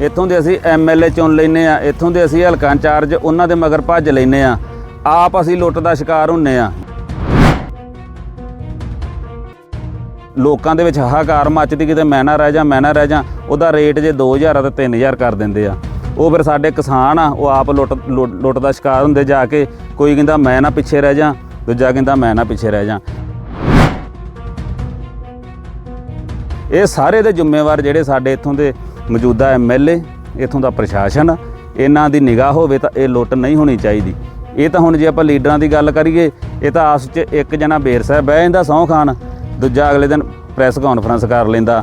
ਇੱਥੋਂ ਦੇ ਅਸੀਂ ਐਮਐਲਏ ਚੁਣ ਲੈਨੇ ਆ ਇੱਥੋਂ ਦੇ ਅਸੀਂ ਹਲਕਾ ਇੰਚਾਰਜ, ਉਹਨਾਂ ਦੇ ਮਗਰ ਭੱਜ ਲੈਨੇ ਆ ਆਪ ਅਸੀਂ ਲੁੱਟ ਦਾ ਸ਼ਿਕਾਰ ਹੁੰਨੇ ਆ ਲੋਕਾਂ ਦੇ ਵਿੱਚ ਹਾਹਾਕਾਰ ਮੱਚਦੀ, ਕਿਤੇ ਮੈਂ ਨਾ ਰਹਿ ਜਾ ਮੈਂ ਨਾ ਰਹਿ ਜਾ ਉਹਦਾ ਰੇਟ ਜੇ 2000 ਆ ਤੇ 3000 ਕਰ ਦਿੰਦੇ ਆ। ਉਹ ਫਿਰ ਸਾਡੇ ਕਿਸਾਨ ਆ, ਉਹ ਆਪ ਲੁੱਟ ਲੁੱਟ ਲੁੱਟ ਦਾ ਸ਼ਿਕਾਰ ਹੁੰਦੇ ਜਾ ਕੇ, ਕੋਈ ਕਹਿੰਦਾ ਮੈਂ ਨਾ ਪਿੱਛੇ ਰਹਿ ਜਾ ਦੂਜਾ ਕਹਿੰਦਾ ਮੈਂ ਨਾ ਪਿੱਛੇ ਰਹਿ ਜਾ ਇਹ ਸਾਰੇ ਦੇ ਜ਼ਿੰਮੇਵਾਰ ਜਿਹੜੇ ਸਾਡੇ ਇੱਥੋਂ ਦੇ ਮੌਜੂਦਾ ਐਮਐਲਏ ਇੱਥੋਂ ਦਾ ਪ੍ਰਸ਼ਾਸਨ, ਇਹਨਾਂ ਦੀ ਨਿਗਾਹ ਹੋਵੇ ਤਾਂ ਇਹ ਲੁੱਟ ਨਹੀਂ ਹੋਣੀ ਚਾਹੀਦੀ। ਇਹ ਤਾਂ ਹੁਣ ਜੇ ਆਪਾਂ ਲੀਡਰਾਂ ਦੀ ਗੱਲ ਕਰੀਏ, ਇਹ ਤਾਂ ਆਸ 'ਚ ਇੱਕ ਜਣਾ ਬੇਰ ਸਾਹਿਬ ਬਹਿ ਜਾਂਦਾ ਸਹੁੰ ਖਾਨ ਦੂਜਾ ਅਗਲੇ ਦਿਨ ਪ੍ਰੈਸ ਕਾਨਫਰੰਸ ਕਰ ਲੈਂਦਾ।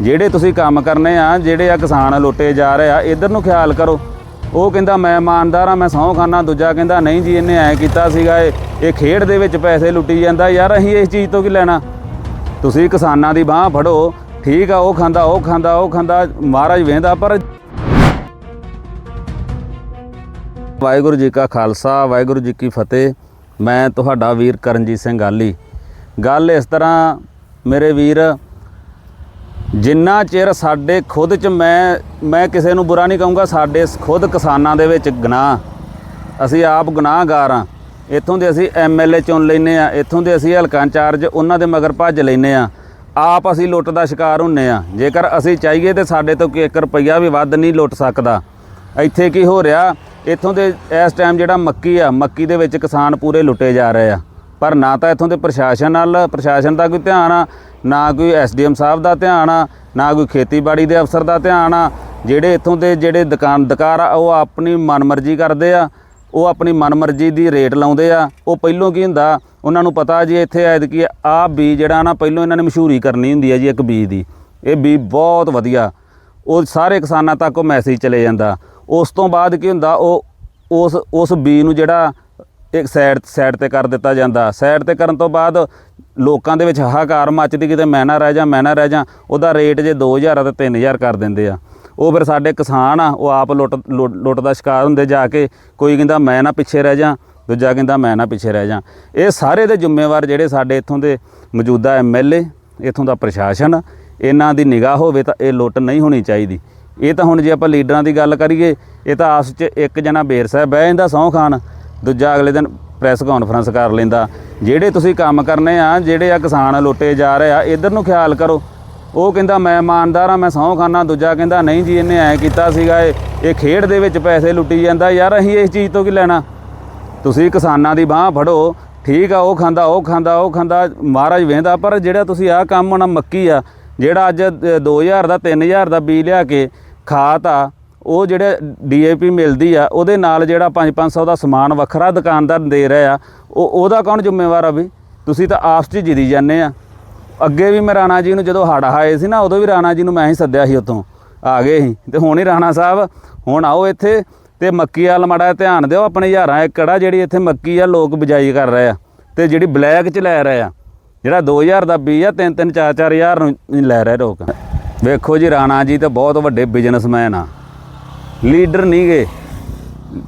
ਜਿਹੜੇ ਤੁਸੀਂ ਕੰਮ ਕਰਨੇ ਆ, ਜਿਹੜੇ ਆ ਕਿਸਾਨ ਲੁੱਟੇ ਜਾ ਰਹੇ ਆ, ਇਧਰ ਨੂੰ ਖਿਆਲ ਕਰੋ। ਉਹ ਕਹਿੰਦਾ, ਮੈਂ ਇਮਾਨਦਾਰ ਆ, ਮੈਂ ਸਹੁੰ ਖਾਨਾ। ਦੂਜਾ ਕਹਿੰਦਾ, ਨਹੀਂ ਜੀ, ਇਹਨੇ ਐ ਕੀਤਾ ਸੀਗਾ ਇਹ ਖੇਡ ਦੇ ਵਿੱਚ ਪੈਸੇ ਲੁੱਟੀ ਜਾਂਦਾ। ਯਾਰ, ਅਸੀਂ ਇਸ ਚੀਜ਼ ਤੋਂ ਕੀ ਲੈਣਾ? ਤੁਸੀਂ ਕਿਸਾਨਾਂ ਦੀ ਬਾਹ ਫੜੋ। ਠੀਕ ਆ, ਉਹ ਖਾਂਦਾ ਉਹ ਖਾਂਦਾ ਉਹ ਖਾਂਦਾ, ਮਹਾਰਾਜ ਵੇਂਦਾ ਪਰ ਵਾਹਿਗੁਰੂ ਜੀ ਕਾ ਖਾਲਸਾ, ਵਾਹਿਗੁਰੂ ਜੀ ਕੀ ਫਤਿਹ। ਮੈਂ ਤੁਹਾਡਾ ਵੀਰ ਕਰਨਜੀਤ ਸਿੰਘ ਗਾਲੀ। ਗੱਲ ਇਸ ਤਰ੍ਹਾਂ, ਮੇਰੇ ਵੀਰ, ਜਿੰਨਾ ਚਿਰ ਸਾਡੇ ਖੁਦ ਚ ਮੈਂ ਮੈਂ ਕਿਸੇ ਨੂੰ ਬੁਰਾ ਨਹੀਂ ਕਹੂੰਗਾ, ਸਾਡੇ ਖੁਦ ਕਿਸਾਨਾਂ ਦੇ ਵਿੱਚ ਗੁਨਾਹ। ਅਸੀਂ ਆਪ ਗੁਨਾਹਗਾਰ ਆ। ਇੱਥੋਂ ਦੇ ਅਸੀਂ ਐਮਐਲਏ ਚੁਣ ਲੈਨੇ ਆ, ਇੱਥੋਂ ਦੇ ਅਸੀਂ ਹਲਕਾ ਇੰਚਾਰਜ ਉਹਨਾਂ ਦੇ ਮਗਰ ਭੱਜ ਲੈਨੇ ਆ। ਆਪ ਅਸੀਂ ਲੁੱਟ ਦਾ ਸ਼ਿਕਾਰ ਹੁੰਨੇ ਆ। ਜੇਕਰ ਅਸੀਂ ਚਾਹੀਏ ਤੇ ਸਾਡੇ ਤੋਂ ਕੋਈ 1 ਰੁਪਈਆ ਵੀ ਵੱਧ ਨਹੀਂ ਲੁੱਟ ਸਕਦਾ। ਇੱਥੇ ਕੀ ਹੋ ਰਿਹਾ, ਇੱਥੋਂ ਦੇ ਇਸ ਟਾਈਮ ਜਿਹੜਾ ਮੱਕੀ ਆ, ਮੱਕੀ ਦੇ ਵਿੱਚ ਕਿਸਾਨ ਪੂਰੇ ਲੁੱਟੇ ਜਾ ਰਹੇ ਆ। ਪਰ ਨਾ ਤਾਂ ਇੱਥੋਂ ਦੇ ਪ੍ਰਸ਼ਾਸਨ ਨਾਲ, ਪ੍ਰਸ਼ਾਸਨ ਦਾ ਕੋਈ ਧਿਆਨ ਆ, ਨਾ ਕੋਈ ਐਸਡੀਐਮ ਸਾਹਿਬ ਦਾ ਧਿਆਨ ਆ, ਨਾ ਕੋਈ ਖੇਤੀਬਾੜੀ ਦੇ ਅਫਸਰ ਦਾ ਧਿਆਨ ਆ। ਜਿਹੜੇ ਇੱਥੋਂ ਦੇ ਜਿਹੜੇ ਦੁਕਾਨਦਾਰ ਆ, ਉਹ ਆਪਣੀ ਮਨਮਰਜ਼ੀ ਕਰਦੇ ਆ। ਉਹ ਆਪਣੀ ਮਨਮਰਜ਼ੀ ਦੀ ਰੇਟ ਲਾਉਂਦੇ ਆ। ਉਹ ਪਹਿਲੋਂ ਕੀ ਹੁੰਦਾ, ਉਹਨਾਂ ਨੂੰ ਪਤਾ ਜੀ ਇੱਥੇ ਐਤਕੀ ਆ ਬੀ ਜਿਹੜਾ ਨਾ, ਪਹਿਲੋਂ ਇਹਨਾਂ ਨੇ ਮਸ਼ਹੂਰੀ ਕਰਨੀ ਹੁੰਦੀ ਹੈ ਜੀ ਇੱਕ ਬੀ ਦੀ। ਇਹ ਬੀ ਬਹੁਤ ਵਧੀਆ। ਉਹ ਸਾਰੇ ਕਿਸਾਨਾਂ ਤੱਕ ਉਹ ਮੈਸੇਜ ਚਲੇ ਜਾਂਦਾ। ਉਸ ਤੋਂ ਬਾਅਦ ਕੀ ਹੁੰਦਾ, ਉਹ ਉਸ ਉਸ ਬੀ ਨੂੰ ਜਿਹੜਾ ਇੱਕ ਸਾਈਡ ਸਾਈਡ ਤੇ ਕਰ ਦਿੱਤਾ ਜਾਂਦਾ। ਸਾਈਡ ਤੇ ਕਰਨ ਤੋਂ ਬਾਅਦ ਲੋਕਾਂ ਦੇ ਵਿੱਚ ਹਾਹਾਕਾਰ ਮੱਚਦੀ, ਕਿਤੇ ਮੈਂ ਨਾ ਰਹਿ ਜਾ, ਮੈਂ ਨਾ ਰਹਿ ਜਾ, ਉਹਦਾ ਰੇਟ ਜੇ 2000 ਆ ਤੇ 3000 ਕਰ ਦਿੰਦੇ ਆ। ਉਹ ਫਿਰ ਸਾਡੇ ਕਿਸਾਨ ਆ, ਉਹ ਆਪ ਲੁੱਟ ਲੁੱਟ ਲੁੱਟ ਦਾ ਸ਼ਿਕਾਰ ਹੁੰਦੇ ਜਾ ਕੇ ਕੋਈ ਕਹਿੰਦਾ ਮੈਂ ਨਾ ਪਿੱਛੇ ਰਹਿ ਜਾ, ਦੂਜਾ ਕਹਿੰਦਾ ਮੈਂ ਨਾ ਪਿੱਛੇ ਰਹਿ ਜਾ। ਇਹ ਸਾਰੇ ਦੇ ਜ਼ਿੰਮੇਵਾਰ ਜਿਹੜੇ ਸਾਡੇ ਇੱਥੋਂ ਦੇ ਮੌਜੂਦਾ ਐਮਐਲਏ ਇੱਥੋਂ ਦਾ ਪ੍ਰਸ਼ਾਸਨ, ਇਹਨਾਂ ਦੀ ਨਿਗਾਹ ਹੋਵੇ ਤਾਂ ਇਹ ਲੁੱਟ ਨਹੀਂ ਹੋਣੀ ਚਾਹੀਦੀ। ਇਹ ਤਾਂ ਹੁਣ ਜੇ ਆਪਾਂ ਲੀਡਰਾਂ ਦੀ ਗੱਲ ਕਰੀਏ, ਇਹ ਤਾਂ ਆਸ 'ਚ ਇੱਕ ਜਣਾ ਬੇਰ ਸਾਹਿਬ ਬਹਿ ਜਾਂਦਾ ਸਹੁੰ ਖਾਨ, ਦੂਜਾ ਅਗਲੇ ਦਿਨ ਪ੍ਰੈਸ ਕਾਨਫਰੰਸ ਕਰ ਲੈਂਦਾ। ਜਿਹੜੇ ਤੁਸੀਂ ਕੰਮ ਕਰਨੇ ਆ, ਜਿਹੜੇ ਆ ਕਿਸਾਨ ਲੁੱਟੇ ਜਾ ਰਹੇ ਆ, ਇਧਰ ਨੂੰ ਖਿਆਲ ਕਰੋ। ਉਹ ਕਹਿੰਦਾ, ਮੈਂ ਇਮਾਨਦਾਰ ਆ ਮੈਂ ਸਹੁੰ ਖਾਨਾ। ਦੂਜਾ ਕਹਿੰਦਾ, ਨਹੀਂ ਜੀ, ਇਹਨੇ ਐ ਕੀਤਾ ਸੀਗਾ, ਇਹ ਇਹ ਖੇਡ ਦੇ ਵਿੱਚ ਪੈਸੇ ਲੁੱਟੀ ਜਾਂਦਾ। ਯਾਰ, ਅਸੀਂ ਇਸ ਚੀਜ਼ ਤੋਂ ਕੀ ਲੈਣਾ? ਤੁਸੀਂ ਕਿਸਾਨਾਂ ਦੀ ਬਾਹ ਫੜੋ। ਠੀਕ ਆ, ਉਹ ਖਾਂਦਾ ਉਹ ਖਾਂਦਾ ਉਹ ਖਾਂਦਾ। ਮਹਾਰਾਜ ਵੇਂਦਾ ਪਰ ਜਿਹੜਾ ਤੁਸੀਂ ਆਹ ਕੰਮ ਹੋਣਾ ਮੱਕੀ ਆ, ਜਿਹੜਾ ਅੱਜ 2000 ਦਾ 3000 ਦਾ ਬੀ ਲਿਆ ਕੇ ਖਾਤ ਆ, ਉਹ ਜਿਹੜੇ ਡੀਏਪੀ ਮਿਲਦੀ ਆ, ਉਹਦੇ ਨਾਲ ਜਿਹੜਾ 5-500 ਦਾ ਸਮਾਨ ਵੱਖਰਾ ਦੁਕਾਨਦਾਰ ਦੇ ਰਿਹਾ ਉਹ, ਉਹਦਾ ਕੌਣ ਜ਼ਿੰਮੇਵਾਰ ਆ ਵੀ? ਤੁਸੀਂ ਤਾਂ ਆਪਸ 'ਚ ਜਿਦੀ ਜਾਂਦੇ ਆ। ਅੱਗੇ ਵੀ ਮੈਂ ਰਾਣਾ ਜੀ ਨੂੰ ਜਦੋਂ ਹੜ ਆਏ ਸੀ ਨਾ, ਉਦੋਂ ਵੀ ਰਾਣਾ ਜੀ ਨੂੰ ਮੈਂ ਹੀ ਸੱਦਿਆ ਸੀ ਉੱਥੋਂ, ਆ ਗਏ ਸੀ। ਤੇ ਹੁਣ ਹੀ ਰਾਣਾ ਸਾਹਿਬ, ਹੁਣ ਆਓ ਇੱਥੇ ਤੇ ਮੱਕੀ ਵੱਲ ਮਾੜਾ ਧਿਆਨ ਦਿਓ, ਆਪਣੇ ਹਜ਼ਾਰਾਂ ਏਕੜ ਆ ਜਿਹੜੀ ਇੱਥੇ ਮੱਕੀ ਆ ਲੋਕ ਬਿਜਾਈ ਕਰ ਰਹੇ ਆ ਤੇ ਜਿਹੜੀ ਬਲੈਕ 'ਚ ਲੈ ਰਹੇ ਆ, ਜਿਹੜਾ 2000 ਦਾ ਬੀਜ ਆ 3 3 4 4000 ਨੂੰ ਲੈ ਰਹੇ ਲੋਕ। ਵੇਖੋ ਜੀ, ਰਾਣਾ ਜੀ ਤਾਂ ਬਹੁਤ ਵੱਡੇ ਬਿਜ਼ਨਸਮੈਨ ਆ। ਲੀਡਰ ਨਹੀਂ ਗਏ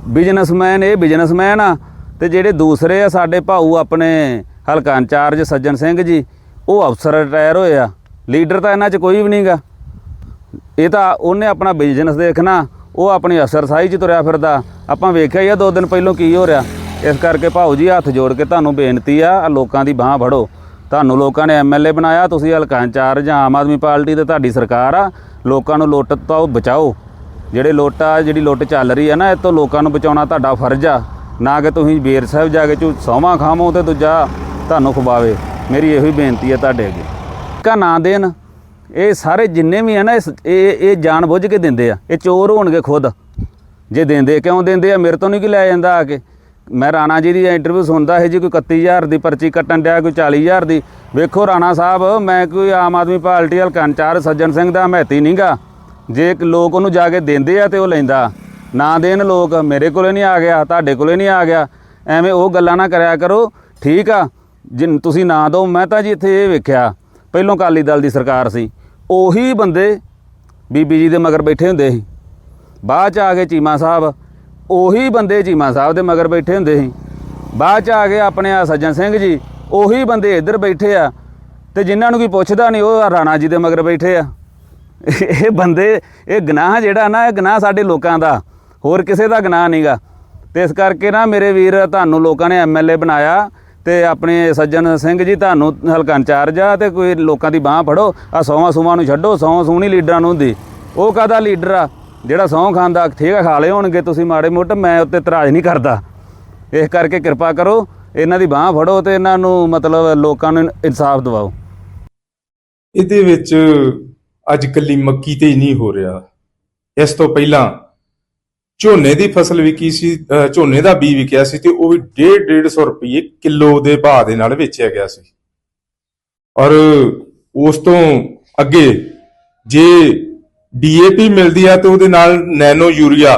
ਬਿਜ਼ਨਸਮੈਨ ਇਹ ਬਿਜ਼ਨਸਮੈਨ ਆ ਤੇ ਜਿਹੜੇ ਦੂਸਰੇ ਆ, ਸਾਡੇ ਭਾਊ ਆਪਣੇ ਹਲਕਾ ਇੰਚਾਰਜ ਸੱਜਣ ਸਿੰਘ ਜੀ ਉਹ ਅਫਸਰ ਰਿਟਾਇਰ ਹੋਏ ਆ। ਲੀਡਰ ਤਾਂ ਇਹਨਾਂ 'ਚ ਕੋਈ ਵੀ ਨਹੀਂਗਾ ਇਹ ਤਾਂ ਉਹਨੇ ਆਪਣਾ ਬਿਜ਼ਨਸ ਦੇਖਣਾ, ਉਹ ਆਪਣੀ ਅਫਸਰਸਾਈ 'ਚ ਤੁਰਿਆ ਫਿਰਦਾ। ਆਪਾਂ ਵੇਖਿਆ ਹੀ ਆ ਦੋ ਦਿਨ ਪਹਿਲਾਂ ਕੀ ਹੋ ਰਿਹਾ। ਇਸ ਕਰਕੇ ਭਾਊ ਜੀ ਹੱਥ ਜੋੜ ਕੇ ਤੁਹਾਨੂੰ ਬੇਨਤੀ ਆ, ਆਹ ਲੋਕਾਂ ਦੀ ਬਾਹ ਫੜੋ। ਤੁਹਾਨੂੰ ਲੋਕਾਂ ਨੇ ਐਮਐਲਏ ਬਣਾਇਆ, ਤੁਸੀਂ ਹਲਕਾ ਇੰਚਾਰਜ ਜਾਂ ਆਮ ਆਦਮੀ ਪਾਰਟੀ ਤੇ ਤੁਹਾਡੀ ਸਰਕਾਰ ਆ। ਲੋਕਾਂ ਨੂੰ ਲੁੱਟ ਤੋਂ ਬਚਾਓ। ਜਿਹੜੇ ਲੁੱਟ ਆ, ਜਿਹੜੀ ਲੁੱਟ ਚੱਲ ਰਹੀ ਆ ਨਾ, ਇਹ ਤੋਂ ਲੋਕਾਂ ਨੂੰ ਬਚਾਉਣਾ ਤੁਹਾਡਾ ਫਰਜ਼ ਆ। ਨਾ ਕਿ ਤੁਸੀਂ ਬੇਰ ਸਾਹਿਬ ਜਾ ਕੇ ਝੂ ਸੌਵਾਂ ਖਾਵੋ ਤੇ ਦੂਜਾ ਤੁਹਾਨੂੰ ਖਵਾਵੇ। ਮੇਰੀ ਇਹੋ ਹੀ ਬੇਨਤੀ ਹੈ ਤੁਹਾਡੇ ਅੱਗੇ। ਕਾ ਨਾ ਦੇਣ, ਇਹ ਸਾਰੇ ਜਿੰਨੇ ਵੀ ਆ ਨਾ, ਇਸ- ਇਹ ਇਹ ਜਾਣ ਬੁੱਝ ਕੇ ਦਿੰਦੇ ਆ। ਇਹ ਚੋਰ ਹੋਣਗੇ ਖੁਦ। ਜੇ ਦਿੰਦੇ, ਕਿਉਂ ਦਿੰਦੇ ਆ? ਮੇਰੇ ਤੋਂ ਨਹੀਂ ਕਿ ਲੈ ਜਾਂਦਾ ਆ ਕੇ। ਮੈਂ ਰਾਣਾ ਜੀ ਦੀ ਇੰਟਰਵਿਊ ਸੁਣਦਾ ਹੈ ਜੀ ਕੋਈ 31000 ਦੀ ਪਰਚੀ ਕੱਟਣ ਡਿਆ, ਕੋਈ 40000 ਦੀ। ਵੇਖੋ ਰਾਣਾ ਸਾਹਿਬ, ਮੈਂ ਕੋਈ ਆਮ ਆਦਮੀ ਪਾਰਟੀ ਹਲਕਾ ਇੰਚਾਰਜ ਸੱਜਣ ਸਿੰਘ ਦਾ ਹਮੈਤੀ ਨਹੀਂਗਾ। ਜੇ ਲੋਕ ਉਹਨੂੰ ਜਾ ਕੇ ਦਿੰਦੇ ਆ ਤੇ ਉਹ ਲੈਂਦਾ। ਨਾ ਦੇਣ ਲੋਕ, ਮੇਰੇ ਕੋਲੇ ਨਹੀਂ ਆ ਗਿਆ, ਤੁਹਾਡੇ ਕੋਲੇ ਨਹੀਂ ਆ ਗਿਆ। ਐਵੇਂ ਉਹ ਗੱਲਾਂ ਨਾ ਕਰਿਆ ਕਰੋ। ਠੀਕ ਆ ਜਿਨ ਤੁਸੀਂ ਨਾਂ ਦਿਓ, ਮੈਂ ਤਾਂ ਜੀ ਇੱਥੇ ਇਹ ਵੇਖਿਆ, ਪਹਿਲੋਂ ਅਕਾਲੀ ਦਲ ਦੀ ਸਰਕਾਰ ਸੀ, ਉਹੀ ਬੰਦੇ ਬੀਬੀ ਜੀ ਦੇ ਮਗਰ ਬੈਠੇ ਹੁੰਦੇ ਸੀ। ਬਾਅਦ ਚ ਆ ਗਏ ਚੀਮਾ ਸਾਹਿਬ, ਉਹੀ ਬੰਦੇ ਚੀਮਾ ਸਾਹਿਬ ਦੇ ਮਗਰ ਬੈਠੇ ਹੁੰਦੇ ਸੀ। ਬਾਅਦ ਚ ਆ ਗਏ ਆਪਣੇ ਆ ਸੱਜਣ ਸਿੰਘ ਜੀ, ਉਹੀ ਬੰਦੇ ਇੱਧਰ ਬੈਠੇ ਆ, ਤੇ ਜਿਨ੍ਹਾਂ ਨੂੰ ਕੋਈ ਪੁੱਛਦਾ ਨਹੀਂ, ਉਹ ਰਾਣਾ ਜੀ ਦੇ ਮਗਰ ਬੈਠੇ ਆ। ਇਹ ਬੰਦੇ, ਇਹ ਗਨਾਹ ਜਿਹੜਾ ਨਾ, ਇਹ ਗਨਾਹ ਸਾਡੇ ਲੋਕਾਂ ਦਾ, ਹੋਰ ਕਿਸੇ ਦਾ ਗੁਨਾਹ ਨਹੀਂਗਾ ਤੇ ਇਸ ਕਰਕੇ ਨਾ ਮੇਰੇ ਵੀਰ, ਤੁਹਾਨੂੰ ਲੋਕਾਂ ਨੇ ਐਮਐਲਏ ਬਣਾਇਆ ਤੇ ਆਪਣੇ ਸੱਜਣ ਸਿੰਘ ਜੀ, ਤੁਹਾਨੂੰ ਹਲਕਾ ਇੰਚਾਰਜ ਆ ਤੇ ਕੋਈ ਲੋਕਾਂ ਦੀ ਬਾਹ ਫੜੋ। ਆ ਸੌਵਾਂ ਸੂਵਾਂ ਨੂੰ ਛੱਡੋ ਸੌ ਸੂਣੀ ਲੀਡਰਾਂ ਨੂੰ ਹੁੰਦੀ। ਉਹ ਕਾਹਦਾ ਲੀਡਰ ਆ? ਜਿਹੜਾ ਸਹੁੰ ਖਾਂਦਾ, ਠੀਕ ਆ, ਖਾ ਲਏ ਹੋਣਗੇ ਤੁਸੀਂ ਮਾੜੇ ਮੋਟ, ਮੈਂ ਉੱਤੇ ਇਤਰਾਜ਼ ਨਹੀਂ ਕਰਦਾ। ਇਸ ਕਰਕੇ ਕਿਰਪਾ ਕਰੋ, ਇਹਨਾਂ ਦੀ ਬਾਹ ਫੜੋ ਤੇ ਇਹਨਾਂ ਨੂੰ ਮਤਲਬ ਲੋਕਾਂ ਨੂੰ ਇਨਸਾਫ ਦਿਵਾਓ। ਇਹਦੇ ਵਿੱਚ ਅੱਜ ਕੱਲੀ ਮੱਕੀ ਤੇ ਹੀ ਨਹੀਂ ਹੋ ਰਿਹਾ। ਇਸ ਤੋਂ ਪਹਿਲਾਂ ਝੋਨੇ ਦੀ ਫਸਲ ਵਿਕੀ ਸੀ ਝੋਨੇ ਦਾ ਬੀ ਵਿਕਿਆ ਸੀ ਤੇ ਉਹ ਵੀ 1.5 150 ਰੁਪਏ ਕਿਲੋ ਦੇ ਭਾਅ ਦੇ ਨਾਲ ਵੇਚਿਆ ਗਿਆ ਸੀ। ਔਰ ਉਸ ਤੋਂ ਅੱਗੇ ਜੇ ਡੀਏਪੀ ਮਿਲਦੀ ਆ ਤੇ ਉਹਦੇ ਨਾਲ ਨੈਨੋ ਯੂਰੀਆ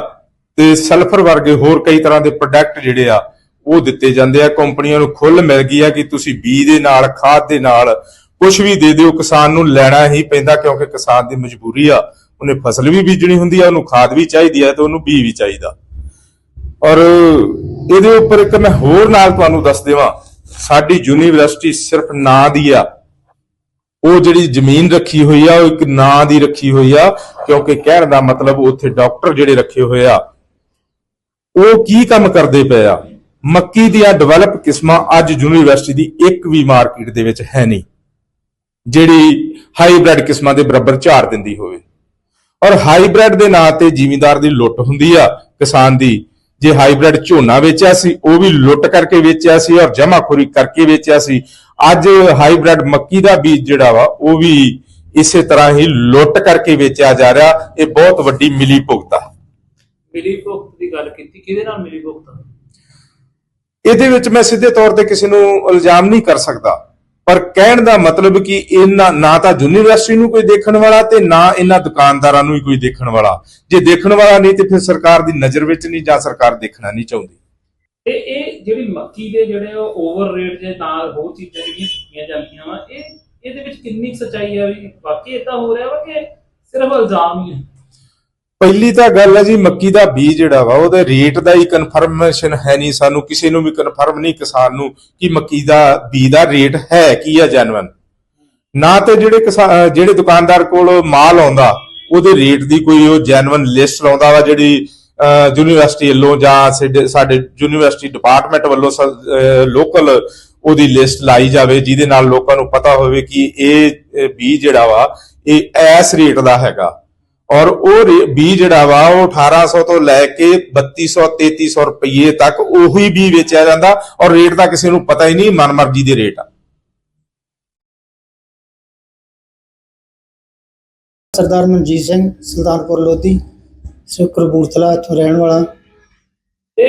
ਤੇ ਸਲਫਰ ਵਰਗੇ ਹੋਰ ਕਈ ਤਰ੍ਹਾਂ ਦੇ ਪ੍ਰੋਡਕਟ ਜਿਹੜੇ ਆ, ਉਹ ਦਿੱਤੇ ਜਾਂਦੇ ਆ। ਕੰਪਨੀਆਂ ਨੂੰ ਖੁੱਲ ਮਿਲ ਗਈ ਆ ਕਿ ਤੁਸੀਂ ਬੀ ਦੇ ਨਾਲ, ਖਾਦ ਦੇ ਨਾਲ ਕੁਝ ਵੀ ਦੇ ਦਿਓ, ਕਿਸਾਨ ਨੂੰ ਲੈਣਾ ਹੀ ਪੈਂਦਾ ਕਿਉਂਕਿ ਕਿਸਾਨ ਦੀ ਮਜਬੂਰੀ ਆ। ਉਹਨੇ ਫਸਲ ਵੀ ਬੀਜਣੀ ਹੁੰਦੀ ਆ, ਉਹਨੂੰ ਖਾਦ ਵੀ ਚਾਹੀਦੀ ਆ ਤੇ ਉਹਨੂੰ ਬੀ ਵੀ ਚਾਹੀਦਾ। ਔਰ ਇਹਦੇ ਉੱਪਰ ਇੱਕ ਮੈਂ ਹੋਰ ਨਾਲ ਤੁਹਾਨੂੰ ਦੱਸ ਦੇਵਾਂ, ਸਾਡੀ ਯੂਨੀਵਰਸਿਟੀ ਸਿਰਫ ਨਾਂ ਦੀ ਆ। ਉਹ ਜਿਹੜੀ ਜ਼ਮੀਨ ਰੱਖੀ ਹੋਈ ਆ, ਉਹ ਇੱਕ ਨਾਂ ਦੀ ਰੱਖੀ ਹੋਈ ਆ, ਕਿਉਂਕਿ ਕਹਿਣ ਦਾ ਮਤਲਬ ਉੱਥੇ ਡਾਕਟਰ ਜਿਹੜੇ ਰੱਖੇ ਹੋਏ ਆ, ਉਹ ਕੀ ਕੰਮ ਕਰਦੇ ਪਏ ਆ? ਮੱਕੀ ਦੀਆਂ ਡਿਵੈਲਪ ਕਿਸਮਾਂ ਅੱਜ ਯੂਨੀਵਰਸਿਟੀ ਦੀ ਇੱਕ ਵੀ ਮਾਰਕੀਟ ਦੇ ਵਿੱਚ ਹੈ ਨਹੀਂ, ਜਿਹੜੀ ਹਾਈਬ੍ਰਿਡ ਕਿਸਮਾਂ ਦੇ ਬਰਾਬਰ ਝਾੜ ਦਿੰਦੀ ਹੋਵੇ। ਔਰ ਹਾਈਬ੍ਰਿਡ ਦੇ ਨਾਂ ਤੇ ਜ਼ਿਮੀਂਦਾਰ ਦੀ ਲੁੱਟ ਹੁੰਦੀ ਆ ਕਿਸਾਨ ਦੀ। ਜੇ ਹਾਈਬ੍ਰਿਡ ਝੋਨਾ ਵੇਚਿਆ ਸੀ ਉਹ ਵੀ ਲੁੱਟ ਕਰਕੇ ਵੇਚਿਆ ਸੀ ਔਰ ਜਮਾਖੋਰੀ ਕਰਕੇ ਵੇਚਿਆ ਸੀ। ਅੱਜ ਹਾਈਬ੍ਰਿਡ ਮੱਕੀ ਦਾ ਬੀਜ ਜਿਹੜਾ ਵਾ ਉਹ ਵੀ ਇਸੇ ਤਰ੍ਹਾਂ ਹੀ ਲੁੱਟ ਕਰਕੇ ਵੇਚਿਆ ਜਾ ਰਿਹਾ। ਇਹ ਬਹੁਤ ਵੱਡੀ ਮਿਲੀ ਭੁਗਤਾ ਮਿਲੀ ਭੁਗਤ ਦੀ ਗੱਲ ਕੀਤੀ ਕਿਹਦੇ ਨਾਲ ਮਿਲੀ ਭੁਗਤ? ਇਹਦੇ ਵਿੱਚ ਮੈਂ ਸਿੱਧੇ ਤੌਰ ਤੇ ਕਿਸੇ ਨੂੰ ਇਲਜ਼ਾਮ ਨਹੀਂ ਕਰ ਸਕਦਾ। ਪਰ ਕਹਿਣ ਦਾ ਮਤਲਬ ਕਿ ਇਹਨਾਂ ਨਾ ਤਾਂ ਯੂਨੀਵਰਸਿਟੀ ਨੂੰ ਕੋਈ ਦੇਖਣ ਵਾਲਾ ਤੇ ਨਾ ਇਹਨਾਂ ਦੁਕਾਨਦਾਰਾਂ ਨੂੰ ਹੀ ਕੋਈ ਦੇਖਣ ਵਾਲਾ। ਜੇ ਦੇਖਣ ਵਾਲਾ ਨਹੀਂ ਤੇ ਫਿਰ ਸਰਕਾਰ ਦੀ ਨਜ਼ਰ ਵਿੱਚ ਨਹੀਂ ਜਾਂ ਸਰਕਾਰ ਦੇਖਣਾ ਨਹੀਂ ਚਾਹੁੰਦੀ। ਤੇ ਇਹ ਜਿਹੜੀ ਮੱਕੀ ਦੇ ਜਿਹੜੇ ਓਵਰ ਰੇਟ ਦੇ ਨਾਲ ਹੋਰ ਚੀਜ਼ਾਂ ਜਿਹੜੀਆਂ ਕੀਤੀਆਂ ਜਾਂਦੀਆਂ ਵਾ, ਇਹ ਇਹਦੇ ਵਿੱਚ ਕਿੰਨੀ ਕੁ ਸੱਚਾਈ ਹੈ ਵੀ ਵਾਕਈ ਇਦਾਂ ਹੋ ਰਿਹਾ ਵਾ ਕਿ ਸਿਰਫ ਇਲਜ਼ਾਮ ਹੀ ਹੈ ਪਹਿਲੀ ਤਾਂ ਗੱਲ ਹੈ ਜੀ, ਮੱਕੀ ਦਾ ਬੀਜ ਜਿਹੜਾ ਵਾ, ਉਹਦੇ ਰੇਟ ਦਾ ਹੀ ਕਨਫਰਮੇਸ਼ਨ ਹੈ ਨਹੀਂ ਸਾਨੂੰ, ਕਿਸੇ ਨੂੰ ਵੀ ਕਨਫਰਮ ਨਹੀਂ, ਕਿਸਾਨ ਨੂੰ, ਕਿ ਮੱਕੀ ਦਾ ਬੀਜ ਦਾ ਰੇਟ ਹੈ ਕੀ ਆ ਜੈਨੂਇਨ ਨਾ ਤੇ ਜਿਹੜੇ ਕਿਸਾ- ਜਿਹੜੇ ਦੁਕਾਨਦਾਰ ਕੋਲ ਮਾਲ ਆਉਂਦਾ, ਉਹਦੇ ਰੇਟ ਦੀ ਕੋਈ ਉਹ ਜੈਨੂਇਨ ਲਿਸਟ ਲਾਉਂਦਾ ਵਾ, ਜਿਹੜੀ ਯੂਨੀਵਰਸਿਟੀ ਵੱਲੋਂ ਜਾਂ ਸਾਡੇ ਯੂਨੀਵਰਸਿਟੀ ਡਿਪਾਰਟਮੈਂਟ ਵੱਲੋਂ ਲੋਕਲ ਉਹਦੀ ਲਿਸਟ ਲਾਈ ਜਾਵੇ, ਜਿਹਦੇ ਨਾਲ ਲੋਕਾਂ ਨੂੰ ਪਤਾ ਹੋਵੇ ਕਿ ਇਹ ਇਹ ਬੀਜ ਜਿਹੜਾ ਵਾ, ਇਹ ਐਸ ਰੇਟ ਦਾ ਹੈਗਾ। ਔਰ ਉਹ ਬੀਜ ਜਿਹੜਾ ਵਾ ਉਹ 1800 ਤੋਂ ਲੈ ਕੇ 3200 3300 ਰੁਪਏ ਤੱਕ ਉਹੀ ਬੀ ਵੇਚਿਆ ਜਾਂਦਾ ਔਰ ਰੇਟ ਦਾ ਕਿਸੇ ਨੂੰ ਪਤਾ ਹੀ ਨਹੀਂ ਮਨਮਰਜ਼ੀ ਦੇ ਰੇਟ ਆ। ਸਰਦਾਰ ਮਨਜੀਤ ਸਿੰਘ ਸੁਲਤਾਨਪੁਰ ਲੋਧੀ ਸ੍ਰੀ ਕਪੂਰਥਲਾ ਇੱਥੋਂ ਰਹਿਣ ਵਾਲਾ। ਤੇ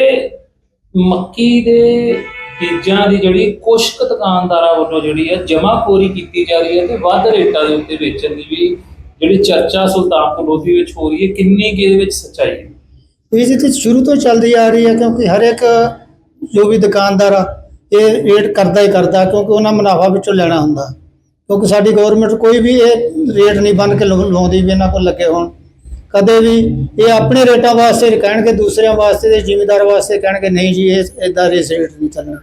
ਮੱਕੀ ਦੇ ਬੀਜਾਂ ਦੀ ਜਿਹੜੀ ਕੁਛ ਕੁ ਦੁਕਾਨਦਾਰਾਂ ਵੱਲੋਂ ਜਿਹੜੀ ਹੈ ਜਮਾਖੋਰੀ ਕੀਤੀ ਜਾ ਰਹੀ ਹੈ ਤੇ ਵੱਧ ਰੇਟਾਂ ਦੇ ਉੱਤੇ ਵੇਚਣ ਦੀ ਵੀ ਜਿਹੜੀ ਚਰਚਾ ਸੁਲਤਾਨਪੁਰ ਲੋਧੀ ਵਿੱਚ ਹੋ ਰਹੀ ਹੈ, ਕਿੰਨੀ ਕੁ ਇਹਦੇ ਵਿੱਚ ਸੱਚਾਈ ਹੈ? ਇਹ ਜਿੱਥੇ ਸ਼ੁਰੂ ਤੋਂ ਚੱਲਦੀ ਆ ਰਹੀ ਹੈ, ਕਿਉਂਕਿ ਹਰ ਇੱਕ ਜੋ ਵੀ ਦੁਕਾਨਦਾਰ ਆ, ਇਹ ਰੇਟ ਕਰਦਾ ਹੀ ਕਰਦਾ, ਕਿਉਂਕਿ ਉਹਨਾਂ ਮੁਨਾਫਾ ਵਿੱਚੋਂ ਲੈਣਾ ਹੁੰਦਾ। ਕਿਉਂਕਿ ਸਾਡੀ ਗਵਰਨਮੈਂਟ ਕੋਈ ਵੀ ਇਹ ਰੇਟ ਨਹੀਂ ਬੰਨ ਕੇ ਲਾਉ- ਲਾਉਂਦੀ ਵੀ ਇਹਨਾਂ ਕੋਲ ਲੱਗੇ ਹੋਣ। ਕਦੇ ਵੀ ਇਹ ਆਪਣੇ ਰੇਟਾਂ ਵਾਸਤੇ ਕਹਿਣਗੇ, ਦੂਸਰਿਆਂ ਵਾਸਤੇ ਤੇ ਜ਼ਿਮੀਦਾਰ ਵਾਸਤੇ ਕਹਿਣਗੇ, ਨਹੀਂ ਜੀ, ਇਹ ਇਦਾਂ ਰੇਟ ਨਹੀਂ ਚੱਲਣਾ।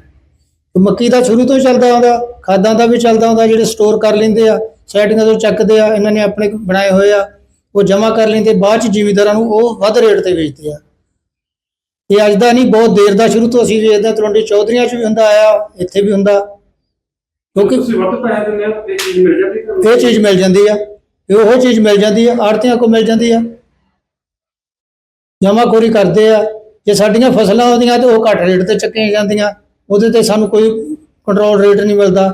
ਮੱਕੀ ਦਾ ਸ਼ੁਰੂ ਤੋਂ ਚੱਲਦਾ ਆਉਂਦਾ, ਖਾਦਾਂ ਦਾ ਵੀ ਚੱਲਦਾ ਆਉਂਦਾ, ਜਿਹੜੇ ਸਟੋਰ ਕਰ ਲੈਂਦੇ ਆ ਸੈਟਿੰਗਾਂ ਤੋਂ ਚੱਕਦੇ ਆ ਇਹਨਾਂ ਨੇ ਆਪਣੇ ਬਣਾਏ ਹੋਏ ਆ ਉਹ ਜਮ੍ਹਾਂ ਕਰ ਲੈਂਦੇ ਬਾਅਦ ਚ ਜ਼ਿਮੀਦਾਰਾਂ ਨੂੰ ਉਹ ਵੱਧ ਰੇਟ ਤੇ ਵੇਚਦੇ ਆ। ਇਹ ਅੱਜ ਦਾ ਨਹੀਂ ਬਹੁਤ ਦੇਰ ਦਾ ਸ਼ੁਰੂ ਤੋਂ ਅਸੀਂ ਵੇਚਦੇ ਤਲਵੰਡੀ ਚੌਧਰੀਆਂ ਚ ਵੀ ਹੁੰਦਾ ਆਇਆ ਇੱਥੇ ਵੀ ਹੁੰਦਾ। ਕਿਉਂਕਿ ਤੁਸੀਂ ਵੱਧ ਪੈਸੇ ਦਿੰਦੇ ਹੋ ਇਹ ਚੀਜ਼ ਮਿਲ ਜਾਂਦੀ ਹੈ ਇਹ ਚੀਜ਼ ਮਿਲ ਜਾਂਦੀ ਆ ਇਹ ਉਹ ਚੀਜ਼ ਮਿਲ ਜਾਂਦੀ ਆ ਆੜਤੀਆਂ ਕੋ ਮਿਲ ਜਾਂਦੀ ਆ। ਜਮਾਖੋਰੀ ਕਰਦੇ ਆ ਜੇ ਸਾਡੀਆਂ ਫਸਲਾਂ ਆਉਂਦੀਆਂ ਤੇ ਉਹ ਘੱਟ ਰੇਟ ਤੇ ਚੱਕੀਆਂ ਜਾਂਦੀਆਂ ਉਹਦੇ ਤੇ ਸਾਨੂੰ ਕੋਈ ਕੰਟਰੋਲ ਰੇਟ ਨਹੀਂ ਮਿਲਦਾ।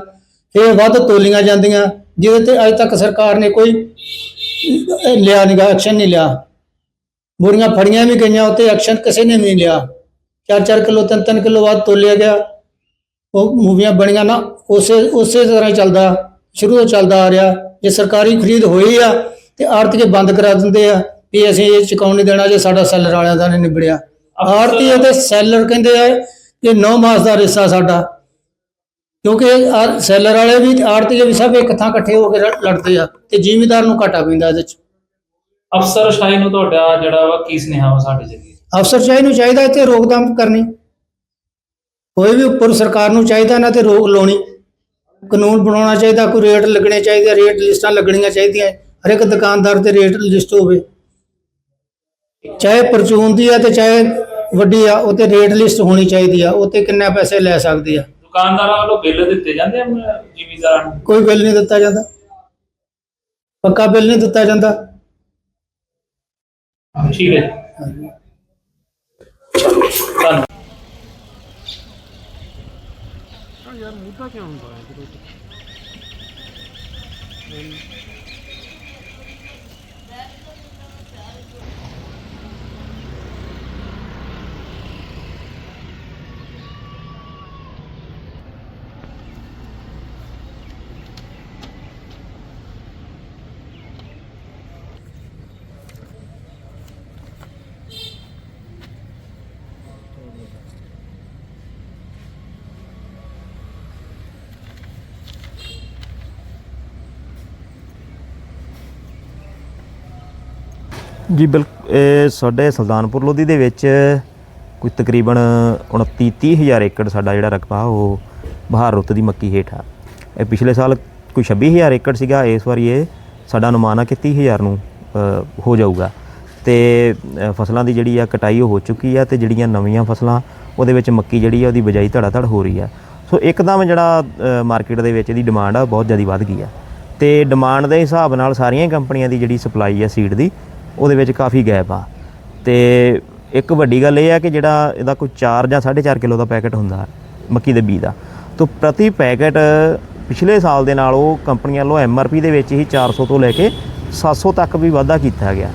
ਇਹ ਵੱਧ ਤੋਲੀਆਂ ਜਾਂਦੀਆਂ ਜਿਹਦੇ ਤੇ ਅੱਜ ਤੱਕ ਸਰਕਾਰ ਨੇ ਕੋਈ ਲਿਆ ਨਹੀਂਗਾ ਐਕਸ਼ਨ ਨਹੀਂ ਲਿਆ। ਬੁਰੀਆਂ ਫੜੀਆਂ ਵੀ ਗਈਆਂ ਉੱਤੇ ਐਕਸ਼ਨ ਕਿਸੇ ਨੇ ਨਹੀਂ ਲਿਆ। 4-4 ਕਿਲੋ 3-3 ਕਿਲੋ ਵੱਧ ਤੋਲਿਆ ਗਿਆ। ਉਹ ਮੂਵੀਆਂ ਬਣੀਆਂ ਨਾ ਉਸੇ ਉਸੇ ਤਰ੍ਹਾਂ ਚੱਲਦਾ ਸ਼ੁਰੂ ਤੋਂ ਚੱਲਦਾ ਆ ਰਿਹਾ। ਜੇ ਸਰਕਾਰੀ ਖਰੀਦ ਹੋਈ ਆ ਤੇ ਆੜਤੀਏ ਬੰਦ ਕਰਾ ਦਿੰਦੇ ਆ ਵੀ ਅਸੀਂ ਇਹ ਚੁਕਾਉਣ ਨਹੀਂ ਦੇਣਾ ਜੇ ਸਾਡਾ ਸੈਲਰ ਵਾਲਿਆਂ ਦਾ ਨਹੀਂ ਨਿਬੜਿਆ। ਆੜਤੀਏ ਤੇ ਸੈਲਰ ਕਹਿੰਦੇ ਆ ਕਿ 9 ਮਾਸ ਦਾ ਰਿਸ਼ਤਾ ਸਾਡਾ। ਕਿਉਂਕਿ ਸੈਲਰ ਵਾਲੇ ਵੀ ਆੜਤੀਏ ਵੀ ਸਭ ਇੱਕ ਥਾਂ ਇਕੱਠੇ ਹੋ ਕੇ ਲੜ- ਲੜਦੇ ਆ ਤੇ ਜ਼ਿਮੀਦਾਰ ਨੂੰ ਘਾਟਾ ਪੈਂਦਾ ਇਹਦੇ ਚ। ਅਫਸਰ ਸ਼ਾਹੀ ਨੂੰ ਤੁਹਾਡਾ ਜਿਹੜਾ ਵਾ ਕੀ ਸੁਨੇਹਾ ਵਾ ਸਾਡੇ ਜਰੀਏ? ਅਫਸਰ ਚਾਹੀ ਨੂੰ ਚਾਹੀਦਾ ਇੱਥੇ ਰੋਕਥਾਮ ਕਰਨੀ। ਕੋਈ ਵੀ ਉੱਪਰ ਸਰਕਾਰ ਨੂੰ ਚਾਹੀਦਾ ਨਾ ਤੇ ਰੋਕ ਲਾਉਣੀ। ਕਾਨੂੰਨ ਬਣਾਉਣਾ ਚਾਹੀਦਾ ਕੋਈ ਰੇਟ ਲੱਗਣੇ ਚਾਹੀਦੇ ਰੇਟ ਲਿਸਟਾਂ ਲੱਗਣੀਆਂ ਚਾਹੀਦੀਆਂ ਹਰ ਇੱਕ ਦੁਕਾਨਦਾਰ ਤੇ ਰੇਟ ਲਿਸਟ ਹੋਵੇ। ਚਾਹੇ ਪਰਚੂਨ ਦੀ ਆ ਤੇ ਚਾਹੇ ਵੱਡੀ ਆ ਉਹ ਤੇ ਰੇਟ ਲਿਸਟ ਹੋਣੀ ਚਾਹੀਦੀ ਆ ਉਹ ਤੇ ਕਿੰਨੇ ਪੈਸੇ ਲੈ ਸਕਦੀ ਆ। ਦੁਕਾਨਦਾਰਾਂ ਵੱਲੋਂ ਬਿੱਲ ਦਿੱਤੇ ਜਾਂਦੇ ਆ ਜ਼ਿਮੀਦਾਰਾਂ ਨੂੰ? ਕੋਈ ਬਿੱਲ ਨਹੀਂ ਦਿੱਤਾ ਜਾਂਦਾ। ਪੱਕਾ ਬਿੱਲ ਨਹੀਂ ਦਿੱਤਾ ਜਾਂਦਾ। ਠੀਕ ਹੈ ਜੀ। ਧੰਨਵਾਦ। ਜੀ ਬਿਲ ਸਾਡੇ ਸੁਲਤਾਨਪੁਰ ਲੋਧੀ ਦੇ ਵਿੱਚ ਕੋਈ ਤਕਰੀਬਨ 29 30 ਹਜ਼ਾਰ ਏਕੜ ਸਾਡਾ ਜਿਹੜਾ ਰਕਬਾ, ਉਹ ਬਹਾਰ ਰੁੱਤ ਦੀ ਮੱਕੀ ਹੇਠ ਆ। ਇਹ ਪਿਛਲੇ ਸਾਲ ਕੋਈ 26000 ਏਕੜ ਸੀਗਾ, ਇਸ ਵਾਰੀ ਇਹ ਸਾਡਾ ਅਨੁਮਾਨ ਆ ਕਿ 30000 ਨੂੰ ਹੋ ਜਾਊਗਾ। ਤੇ ਫਸਲਾਂ ਦੀ ਜਿਹੜੀ ਆ ਕਟਾਈ ਉਹ ਹੋ ਚੁੱਕੀ ਆ ਤੇ ਜਿਹੜੀਆਂ ਨਵੀਆਂ ਫਸਲਾਂ, ਉਹਦੇ ਵਿੱਚ ਮੱਕੀ ਜਿਹੜੀ ਆ, ਉਹਦੀ ਬਜਾਈ ਧੜਾ ਧੜ ਹੋ ਰਹੀ ਆ। ਸੋ ਇੱਕਦਮ ਜਿਹੜਾ ਮਾਰਕੀਟ ਦੇ ਵਿੱਚ ਇਹਦੀ ਡਿਮਾਂਡ ਆ ਬਹੁਤ ਜ਼ਿਆਦਾ ਵੱਧ ਗਈ ਆ। ਤੇ ਡਿਮਾਂਡ ਦੇ ਹਿਸਾਬ ਨਾਲ ਸਾਰੀਆਂ ਕੰਪਨੀਆਂ ਦੀ ਜਿਹੜੀ ਸਪਲਾਈ ਆ, ਸੀਡ ਦੀ ਉਹਦੇ ਵਿੱਚ ਕਾਫੀ ਗੈਪ ਆ। ਤੇ ਇੱਕ ਵੱਡੀ ਗੱਲ ਇਹ ਆ ਕਿ ਜਿਹੜਾ ਇਹਦਾ ਕੋਈ 4 ਜਾਂ 4.5 ਕਿਲੋ ਦਾ ਪੈਕੇਟ ਹੁੰਦਾ, ਮੱਕੀ ਦੇ ਬੀਜ ਦਾ, ਤੋਂ ਪ੍ਰਤੀ ਪੈਕੇਟ ਪਿਛਲੇ ਸਾਲ ਦੇ ਨਾਲ ਉਹ ਕੰਪਨੀਆਂ ਵੱਲੋਂ ਐਮਆਰਪੀ ਦੇ ਵਿੱਚ ਹੀ 400 ਤੋਂ ਲੈ ਕੇ 700 ਤੱਕ ਵੀ ਵਾਧਾ ਕੀਤਾ ਗਿਆ।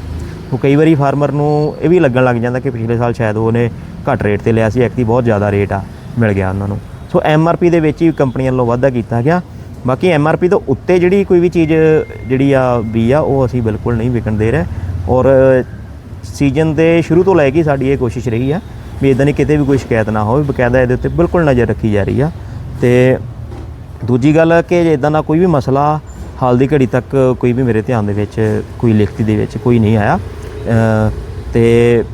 ਉਹ ਕਈ ਵਾਰੀ ਫਾਰਮਰ ਨੂੰ ਇਹ ਵੀ ਲੱਗਣ ਲੱਗ ਜਾਂਦਾ ਕਿ ਪਿਛਲੇ ਸਾਲ ਸ਼ਾਇਦ ਉਹਨੇ ਘੱਟ ਰੇਟ ਤੇ ਲਿਆ ਸੀ ਐਕਤੀ ਬਹੁਤ ਜ਼ਿਆਦਾ ਰੇਟ ਆ, ਮਿਲ ਗਿਆ ਉਹਨਾਂ ਨੂੰ। ਸੋ ਐਮਆਰਪੀ ਦੇ ਵਿੱਚ ਹੀ ਕੰਪਨੀਆਂ ਵੱਲੋਂ ਵਾਧਾ ਕੀਤਾ ਗਿਆ। ਬਾਕੀ ਐਮਆਰਪੀ ਤੋਂ ਉੱਤੇ ਜਿਹੜੀ ਕੋਈ ਵੀ ਚੀਜ਼ ਜਿਹੜੀ ਆ ਵੀ ਆ, ਉਹ ਅਸੀਂ ਬਿਲਕੁਲ ਨਹੀਂ ਵਿਕਣ ਦੇ ਰਹੇ। ਔਰ ਸੀਜ਼ਨ ਦੇ ਸ਼ੁਰੂ ਤੋਂ ਲੈ ਕੇ ਸਾਡੀ ਇਹ ਕੋਸ਼ਿਸ਼ ਰਹੀ ਆ ਵੀ ਇਦਾਂ ਦੀ ਕਿਤੇ ਵੀ ਕੋਈ ਸ਼ਿਕਾਇਤ ਨਾ ਹੋਵੇ ਬਕਾਇਦਾ ਇਹਦੇ ਉੱਤੇ ਬਿਲਕੁਲ ਨਜ਼ਰ ਰੱਖੀ ਜਾ ਰਹੀ ਆ। ਤੇ ਦੂਜੀ ਗੱਲ ਕਿ ਜੇ ਇਦਾਂ ਦਾ ਕੋਈ ਵੀ ਮਸਲਾ ਹਾਲ ਦੀ ਘੜੀ ਤੱਕ ਕੋਈ ਵੀ ਮੇਰੇ ਧਿਆਨ ਦੇ ਵਿੱਚ ਕੋਈ ਲਿਖਤੀ ਦੇ ਵਿੱਚ ਕੋਈ ਨਹੀਂ ਆਇਆ ਅ, ਤੇ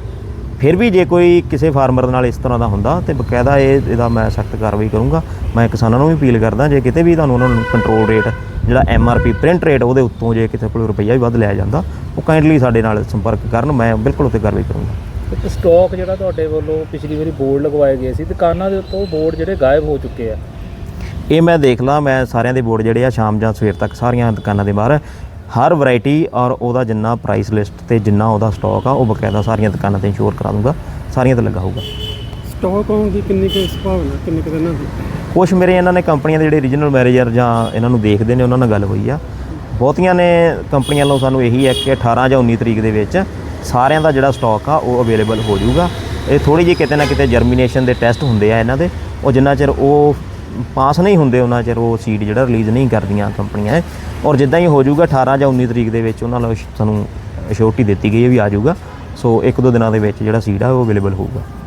ਫਿਰ ਵੀ ਜੇ ਕੋਈ ਕਿਸੇ ਫਾਰਮਰ ਨਾਲ ਇਸ ਤਰ੍ਹਾਂ ਦਾ ਹੁੰਦਾ ਤੇ ਬਕਾਇਦਾ ਇਹ ਇਹਦਾ ਮੈਂ ਸਖਤ ਕਾਰਵਾਈ ਕਰੂੰਗਾ। ਮੈਂ ਕਿਸਾਨਾਂ ਨੂੰ ਵੀ ਅਪੀਲ ਕਰਦਾ ਜੇ ਕਿਤੇ ਵੀ ਤੁਹਾਨੂੰ ਉਹਨਾਂ ਨੂੰ ਕੰਟਰੋਲ ਰੇਟ ਜਿਹੜਾ ਐਮਆਰਪੀ ਪ੍ਰਿੰਟ ਰੇਟ ਉਹਦੇ ਉੱਤੋਂ ਜੇ ਕਿਤੇ ਕੋਲ ਰੁਪਈਆ ਵੀ ਵੱਧ ਲਿਆ ਜਾਂਦਾ ਉਹ ਕਾਈਂਡਲੀ ਸਾਡੇ ਨਾਲ ਸੰਪਰਕ ਕਰਨ ਮੈਂ ਬਿਲਕੁਲ ਉੱਤੇ ਕਾਰਵਾਈ ਕਰੂੰਗਾ। ਇੱਕ ਸਟਾਕ ਜਿਹੜਾ ਤੁਹਾਡੇ ਵੱਲੋਂ ਪਿਛਲੀ ਵਾਰੀ ਬੋਰਡ ਲਗਵਾਏ ਗਏ ਸੀ ਦੁਕਾਨਾਂ ਦੇ ਉੱਤੋਂ ਬੋਰਡ ਜਿਹੜੇ ਗਾਇਬ ਹੋ ਚੁੱਕੇ ਆ। ਇਹ ਮੈਂ ਦੇਖ ਲਾਂ ਮੈਂ ਸਾਰਿਆਂ ਦੇ ਬੋਰਡ ਜਿਹੜੇ ਆ ਸ਼ਾਮ ਜਾਂ ਸਵੇਰ ਤੱਕ ਸਾਰੀਆਂ ਦੁਕਾਨਾਂ ਦੇ ਬਾਹਰ ਹਰ ਵੈਰਾਈਟੀ ਔਰ ਉਹਦਾ ਜਿੰਨਾ ਪ੍ਰਾਈਸ ਲਿਸਟ ਤੇ ਜਿੰਨਾ ਉਹਦਾ ਸਟਾਕ ਆ ਉਹ ਬਕਾਇਦਾ ਸਾਰੀਆਂ ਦੁਕਾਨਾਂ ਤੇ ਇੰਸ਼ੋਰ ਕਰਾ ਦੂੰਗਾ ਸਾਰੀਆਂ ਤੇ ਲੱਗਾ ਹੋਊਗਾ। ਸਟਾਕ ਆਉਣ ਦੀ ਕਿੰਨੀ ਕੁ ਸੰਭਾਵਨਾ ਕਿੰਨੇ ਕੁ ਦਿਨਾਂ ਦੀ? ਕੁਛ ਮੇਰੇ ਇਹਨਾਂ ਨੇ ਕੰਪਨੀਆਂ ਦੇ ਜਿਹੜੇ ਰੀਜਨਲ ਮੈਨੇਜਰ ਜਾਂ ਇਹਨਾਂ ਨੂੰ ਦੇਖਦੇ ਨੇ, ਉਹਨਾਂ ਨਾਲ ਗੱਲ ਹੋਈ ਆ। ਬਹੁਤੀਆਂ ਨੇ ਕੰਪਨੀਆਂ ਵੱਲੋਂ ਸਾਨੂੰ ਇਹੀ ਹੈ ਕਿ 18 ਜਾਂ 19 ਤਰੀਕ ਦੇ ਵਿੱਚ ਸਾਰਿਆਂ ਦਾ ਜਿਹੜਾ ਸਟਾਕ ਆ, ਉਹ ਅਵੇਲੇਬਲ ਹੋ ਜਾਊਗਾ। ਇਹ ਥੋੜੀ ਜਿਹੀ ਕਿਤੇ ਨਾ ਕਿਤੇ ਜਰਮੀਨੇਸ਼ਨ ਦੇ ਟੈਸਟ ਹੁੰਦੇ ਆ ਇਹਨਾਂ ਦੇ। ਉਹ ਜਿੰਨਾ ਚਿਰ ਉਹ ਪਾਸ ਨਹੀਂ ਹੁੰਦੇ, ਉਹਨਾਂ ਚਿਰ ਉਹ ਸੀਡ ਜਿਹੜਾ ਰਿਲੀਜ਼ ਨਹੀਂ ਕਰਦੀਆਂ ਕੰਪਨੀਆਂ। ਇਹ। ਔਰ ਜਿੱਦਾਂ ਹੀ ਹੋ ਜਾਊਗਾ 18 ਜਾਂ 19 ਤਰੀਕ ਦੇ ਵਿੱਚ, ਉਹਨਾਂ ਨੂੰ ਸਾਨੂੰ ਅਸ਼ੋਰਟੀ ਦਿੱਤੀ ਗਈ ਹੈ ਵੀ ਆ ਜਾਊਗਾ। ਸੋ ਇੱਕ ਦੋ ਦਿਨਾਂ ਦੇ ਵਿੱਚ ਜਿਹੜਾ ਸੀਡ ਆ, ਉਹ ਅਵੇਲੇਬਲ ਹੋਊਗਾ।